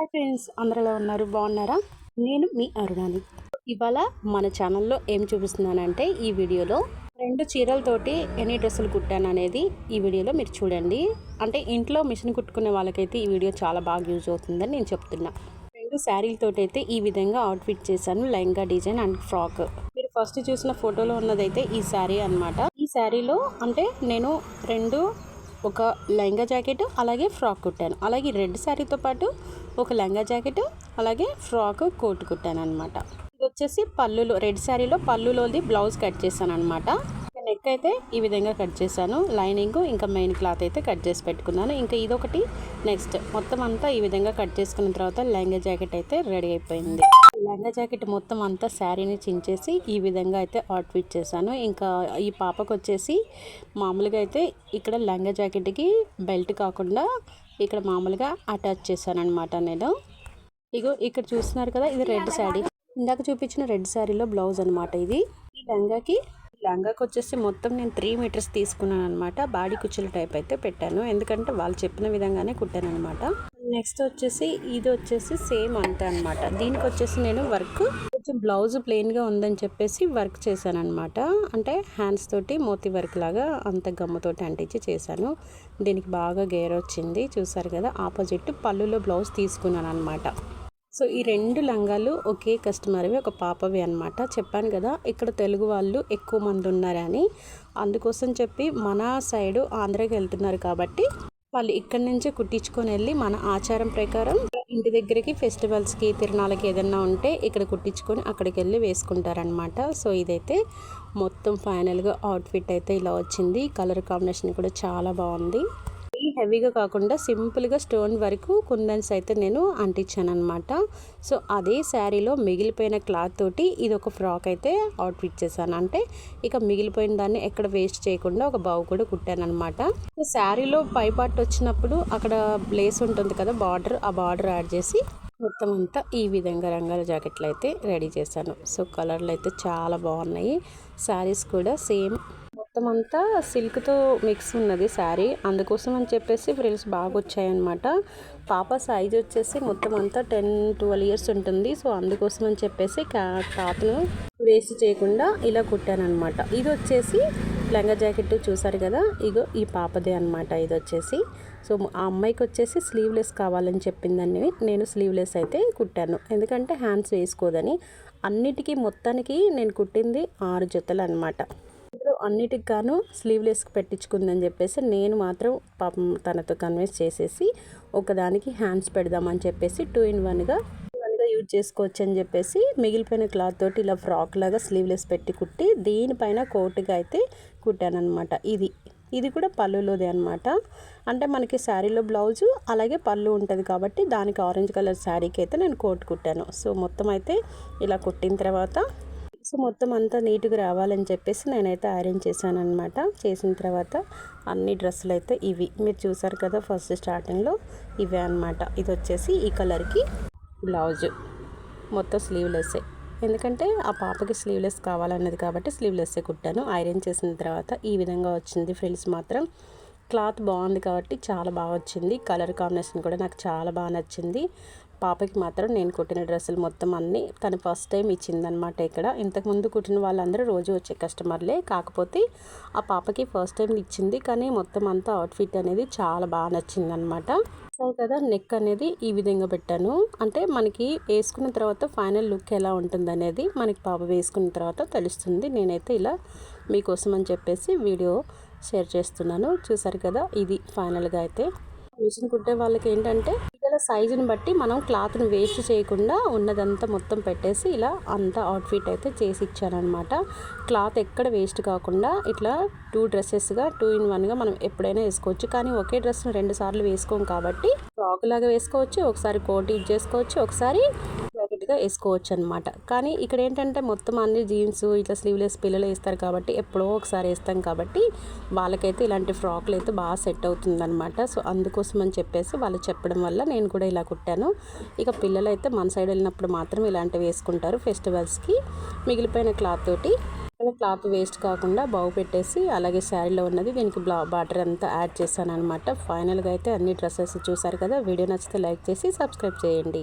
Hi friends అందరిలో ఉన్నారు బాగున్నారా? నేను మీ అరుణాని. ఇవాళ మన ఛానల్లో ఏం చూపిస్తున్నానంటే ఈ వీడియోలో రెండు చీరలతోటి ఎన్ని డ్రెస్సులు కుట్టాను అనేది ఈ వీడియోలో మీరు చూడండి. అంటే ఇంట్లో మిషన్ కుట్టుకునే వాళ్ళకైతే ఈ వీడియో చాలా బాగా యూజ్ అవుతుందని నేను చెప్తున్నా. రెండు శారీలతోటి అయితే ఈ విధంగా అవుట్ఫిట్ చేశాను లెహంగా డిజైన్ అండ్ ఫ్రాక్. మీరు ఫస్ట్ చూసిన ఫోటోలో ఉన్నదైతే ఈ శారీ అన్నమాట. ఈ శారీలో అంటే నేను రెండు ఒక లెహంగా జాకెట్ అలాగే ఫ్రాక్ కుట్టాను. అలాగే రెడ్ శారీతో పాటు ఒక లెహంగా జాకెట్ అలాగే ఫ్రాక్ కోట్ కుట్టాను అనమాట ఇది వచ్చేసి పళ్ళులో రెడ్ శారీలో పళ్ళులోది బ్లౌజ్ కట్ చేశాను అనమాట నెక్ అయితే ఈ విధంగా కట్ చేశాను. లైనింగ్ ఇంకా మెయిన్ క్లాత్ అయితే కట్ చేసి పెట్టుకున్నాను. ఇంకా ఇదొకటి నెక్స్ట్ మొత్తం అంతా ఈ విధంగా కట్ చేసుకున్న తర్వాత లెహంగా జాకెట్ అయితే రెడీ అయిపోయింది. లెహంగా జాకెట్ మొత్తం అంతా శారీని చించేసి ఈ విధంగా అయితే అవుట్ఫిట్ చేశాను. ఇంకా ఈ పాపకు వచ్చేసి మామూలుగా అయితే ఇక్కడ లెహంగా జాకెట్కి బెల్ట్ కాకుండా ఇక్కడ మామూలుగా అటాచ్ చేశాను అనమాట నేను. ఇగో ఇక్కడ చూస్తున్నారు కదా ఇది రెడ్ శారీ. ఇందాక చూపించిన రెడ్ శారీలో బ్లౌజ్ అనమాట ఇది. ఈ లంగాకి లంగాకి వచ్చేసి మొత్తం నేను త్రీ మీటర్స్ తీసుకున్నాను అనమాట బాడీ కుచ్చుల టైప్ అయితే పెట్టాను. ఎందుకంటే వాళ్ళు చెప్పిన విధంగానే కుట్టాను అనమాట నెక్స్ట్ వచ్చేసి ఇది వచ్చేసి సేమ్ అంతే అనమాట దీనికి వచ్చేసి నేను వర్క్ కొంచెం బ్లౌజ్ ప్లెయిన్గా ఉందని చెప్పేసి వర్క్ చేశాను అనమాట అంటే హ్యాండ్స్ తోటి మోతి వర్క్ లాగా అంత గమ్మతోటి అంటించి చేశాను. దీనికి బాగా గేర్ వచ్చింది. చూసారు కదా ఆపోజిట్ పళ్ళులో బ్లౌజ్ తీసుకున్నాను అనమాట సో ఈ రెండు లంగాలు ఒకే కస్టమర్వి ఒక పాపవి అనమాట చెప్పాను కదా ఇక్కడ తెలుగు వాళ్ళు ఎక్కువ మంది ఉన్నారని. అందుకోసం చెప్పి మన సైడు ఆంధ్రాకి వెళ్తున్నారు కాబట్టి వాళ్ళు ఇక్కడి నుంచే కుట్టించుకొని వెళ్ళి మన ఆచారం ప్రకారం ఇంటి దగ్గరికి ఫెస్టివల్స్కి తిరణాలకి ఏదన్నా ఉంటే ఇక్కడ కుట్టించుకొని అక్కడికి వెళ్ళి వేసుకుంటారనమాట సో ఇదైతే మొత్తం ఫైనల్గా అవుట్ఫిట్ అయితే ఇలా వచ్చింది. కలర్ కాంబినేషన్ కూడా చాలా బాగుంది. హెవీగా కాకుండా సింపుల్గా స్టోన్ వరకు కుందన్స్ అయితే నేను అంటించాను అనమాట సో అదే శారీలో మిగిలిపోయిన క్లాత్ తోటి ఇది ఒక ఫ్రాక్ అయితే అవుట్ఫిట్ చేశాను. అంటే ఇక మిగిలిపోయిన దాన్ని ఎక్కడ వేస్ట్ చేయకుండా ఒక బావు కూడా కుట్టాను అనమాట శారీలో పై పార్ట్ వచ్చినప్పుడు అక్కడ లేస్ ఉంటుంది కదా బార్డర్ ఆ బార్డర్ యాడ్ చేసి మొత్తం అంతా ఈ విధంగా రంగాల జాకెట్లు అయితే రెడీ చేశాను. సో కలర్లు అయితే చాలా బాగున్నాయి. శారీస్ కూడా సేమ్ మొత్తం అంతా సిల్క్తో మిక్స్ ఉన్నది శారీ. అందుకోసం అని చెప్పేసి ఫ్రిల్స్ బాగా వచ్చాయన్నమాట పాప సైజ్ వచ్చేసి మొత్తం అంతా టెన్ ట్వెల్వ్ ఇయర్స్ ఉంటుంది. సో అందుకోసం అని చెప్పేసి క్లాత్ను వేస్ట్ చేయకుండా ఇలా కుట్టానమాట ఇది వచ్చేసి లంగా జాకెట్ చూసారు కదా? ఇగో ఈ పాపదే అనమాట ఇది వచ్చేసి సో ఆ అమ్మాయికి వచ్చేసి స్లీవ్లెస్ కావాలని చెప్పిందని నేను స్లీవ్లెస్ అయితే కుట్టాను. ఎందుకంటే హ్యాండ్స్ వేసుకోదని. అన్నిటికీ మొత్తానికి నేను కుట్టింది ఆరు జతలు అనమాట అన్నిటికి గాను స్లీవ్లెస్ పెట్టించుకుందని చెప్పేసి నేను మాత్రం పాపం తనతో కన్విన్స్ చేసేసి ఒకదానికి హ్యాండ్స్ పెడదామని చెప్పేసి టూ ఇన్ వన్గా వన్గా యూజ్ చేసుకోవచ్చు అని చెప్పేసి మిగిలిపోయిన క్లాత్ తోటి ఇలా ఫ్రాక్ లాగా స్లీవ్లెస్ పెట్టి కుట్టి దీనిపైన కోటుగా అయితే కుట్టానమాట ఇది ఇది కూడా పళ్ళులోదే అనమాట అంటే మనకి శారీలో బ్లౌజు అలాగే పళ్ళు ఉంటుంది కాబట్టి దానికి ఆరెంజ్ కలర్ శారీకి అయితే నేను కోట్ కుట్టాను. సో మొత్తం అయితే ఇలా కుట్టిన తర్వాత సో మొత్తం అంతా నీట్గా రావాలని చెప్పేసి నేనైతే ఐరన్ చేశాను అనమాట చేసిన తర్వాత అన్ని డ్రెస్సులు అయితే ఇవి. మీరు చూసారు కదా ఫస్ట్ స్టార్టింగ్లో ఇవే అనమాట ఇది వచ్చేసి ఈ కలర్కి బ్లౌజు. మొత్తం స్లీవ్లెస్సే. ఎందుకంటే ఆ పాపకి స్లీవ్లెస్ కావాలన్నది కాబట్టి స్లీవ్లెస్సే కుట్టాను. ఐరన్ చేసిన తర్వాత ఈ విధంగా వచ్చింది ఫ్రిల్స్ మాత్రం. క్లాత్ బాగుంది కాబట్టి చాలా బాగా వచ్చింది. కలర్ కాంబినేషన్ కూడా నాకు చాలా బాగా నచ్చింది. పాపకి మాత్రం నేను కుట్టిన డ్రెస్సులు మొత్తం అన్నీ తను ఫస్ట్ టైం ఇచ్చిందనమాట ఇక్కడ. ఇంతకుముందు కుట్టిన వాళ్ళందరూ రోజు వచ్చే కస్టమర్లే. కాకపోతే ఆ పాపకి ఫస్ట్ టైం ఇచ్చింది. కానీ మొత్తం అంతా అవుట్ఫిట్ అనేది చాలా బాగా నచ్చిందనమాట సో కదా నెక్ అనేది ఈ విధంగా పెట్టాను. అంటే మనకి వేసుకున్న తర్వాత ఫైనల్ లుక్ ఎలా ఉంటుంది అనేది మనకి పాప వేసుకున్న తర్వాత తెలుస్తుంది. నేనైతే ఇలా మీకోసం అని చెప్పేసి వీడియో షేర్ చేస్తున్నాను. చూసారు కదా ఇది ఫైనల్గా అయితే. మిషన్ కుట్టే వాళ్ళకి ఏంటంటే పిల్లల సైజుని బట్టి మనం క్లాత్ని వేస్ట్ చేయకుండా ఉన్నదంతా మొత్తం పెట్టేసి ఇలా అంతా అవుట్ఫిట్ అయితే చేసి ఇచ్చానమాట క్లాత్ ఎక్కడ వేస్ట్ కాకుండా ఇట్లా టూ డ్రెస్సెస్గా టూ ఇన్ వన్గా మనం ఎప్పుడైనా వేసుకోవచ్చు. కానీ ఒకే డ్రెస్ను రెండు సార్లు వేసుకోం కాబట్టి ఫ్రాక్ లాగా వేసుకోవచ్చు ఒకసారి కోట్ ఇచ్చేసుకోవచ్చు చేసుకోవచ్చు ఒకసారి జాకెట్గా వేసుకోవచ్చు అనమాట కానీ ఇక్కడ ఏంటంటే మొత్తం అన్ని జీన్స్ ఇట్లా స్లీవ్లెస్ పిల్లలు వేస్తారు కాబట్టి ఎప్పుడో ఒకసారి వేస్తాం కాబట్టి వాళ్ళకైతే ఇలాంటి ఫ్రాక్లు అయితే బాగా సెట్ అవుతుందన్నమాట. సో అందుకోసం అని చెప్పేసి వాళ్ళు చెప్పడం వల్ల నేను కూడా ఇలా కుట్టాను. ఇక పిల్లలు అయితే మన సైడ్ వెళ్ళినప్పుడు మాత్రం ఇలాంటివి వేసుకుంటారు ఫెస్టివల్స్కి. మిగిలిపోయిన క్లాత్ తోటి క్లాత్ వేస్ట్ కాకుండా బాగు పెట్టేసి అలాగే శారీలో ఉన్నది దీనికి బ్లా బార్డర్ అంతా యాడ్ చేశాను అనమాట ఫైనల్గా అయితే అన్ని డ్రెస్సెస్ చూసారు కదా వీడియో నచ్చితే లైక్ చేసి సబ్స్క్రైబ్ చేయండి.